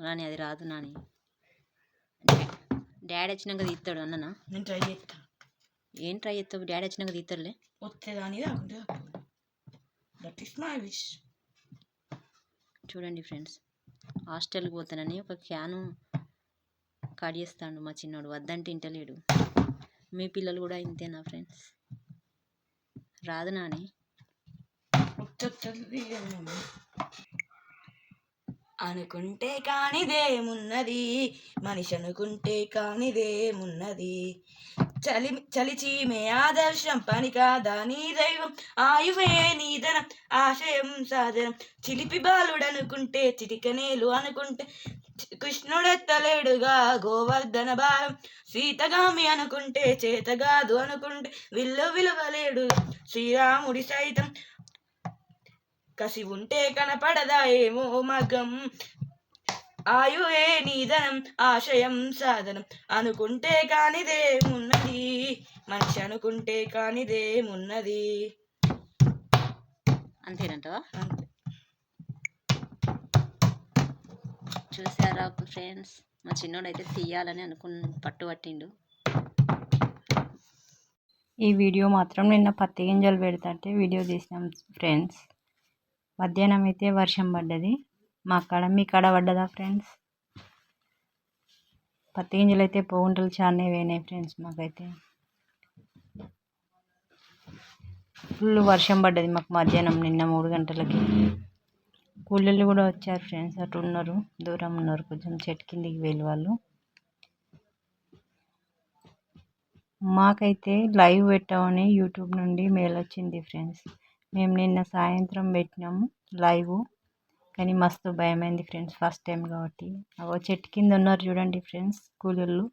నాని అది రాదు నాని. డాడీ వచ్చినాక తీస్తాడు అన్ననా? నేను ట్రై చేస్తా. ఏం ట్రై చేస్తావు? డాడీ వచ్చినాక తీస్తాడులే. వచ్చేదాని దట్ ఈస్ మై విష్ చూడండి ఫ్రెండ్స్ హాస్టల్కి పోతానని ఒక క్యాను కట్ చేస్తాడు మా చిన్నోడు. వద్దంటే ఇంటలేడు. మీ పిల్లలు కూడా ఇంతేనా ఫ్రెండ్స్? రాదు నాని. అనుకుంటే కానిదేమున్నది? మనిషి అనుకుంటే కానిదేమున్నది? చలి చలిచీమే ఆదర్శం పని కాదా నీ దైవం? ఆయువే నీదనం ఆశయం సాధనం. చిలిపి బాలుడనుకుంటే చిటికనేలు అనుకుంటే కృష్ణుడెత్తలేడుగా గోవర్ధన భావం సీతగామి అనుకుంటే చేతగాదు అనుకుంటే విల్లు విలువలేడు శ్రీరాముడి సైతం. కసి ఉంటే కనపడదా ఏమో మగం. ఆయువే నీదనం ఆశయం సాధనం. అనుకుంటే కానిదేమున్నది మనిషి అనుకుంటే కానిదేమున్నది అంతేనంటవా? అంతే. చూసారా ఫ్రెండ్స్? మా చిన్నోడు అయితే తీయాలని అనుకున్న పట్టు పట్టిండు. ఈ వీడియో మాత్రం నిన్న పత్తి గింజలు పెడతాంటే వీడియో తీసినాం ఫ్రెండ్స్. మధ్యాహ్నం అయితే వర్షం పడ్డది. మా కాడ మీ కాడ పడ్డదా ఫ్రెండ్స్? పత్తి గింజలు అయితే పోగుంటలు చాలానే పోయినాయి ఫ్రెండ్స్ మాకైతే. ఫుల్ వర్షం పడ్డది మాకు మధ్యాహ్నం నిన్న మూడు గంటలకి. కూలీలు కూడా వచ్చారు ఫ్రెండ్స్ అటు ఉన్నారు దూరం ఉన్నారు కొంచెం చెట్టు కిందికి వెళ్ళి వాళ్ళు. మాకైతే లైవ్ పెట్టామని యూట్యూబ్ నుండి మెయిల్ వచ్చింది ఫ్రెండ్స్. మేము నిన్న సాయంత్రం పెట్టినాము లైవ్. కానీ మస్తు భయమైంది ఫ్రెండ్స్ ఫస్ట్ టైం కాబట్టి. అవో చెట్టు కింద ఉన్నారు చూడండి ఫ్రెండ్స్ కూలీళ్ళు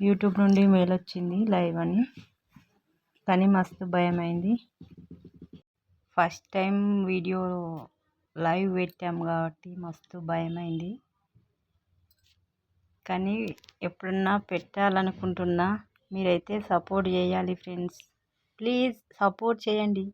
యూట్యూబ్ నుండి మెయిల్ వచ్చింది లైవ్ అని. కానీ మస్తు భయమైంది. ఫస్ట్ టైం వీడియో లైవ్ పెట్టాము కాబట్టి మస్తు భయమైంది. కానీ ఎప్పుడన్నా పెట్టాలనుకుంటున్నా మీరైతే సపోర్ట్ చేయాలి ఫ్రెండ్స్. ప్లీజ్ సపోర్ట్ చేయండి.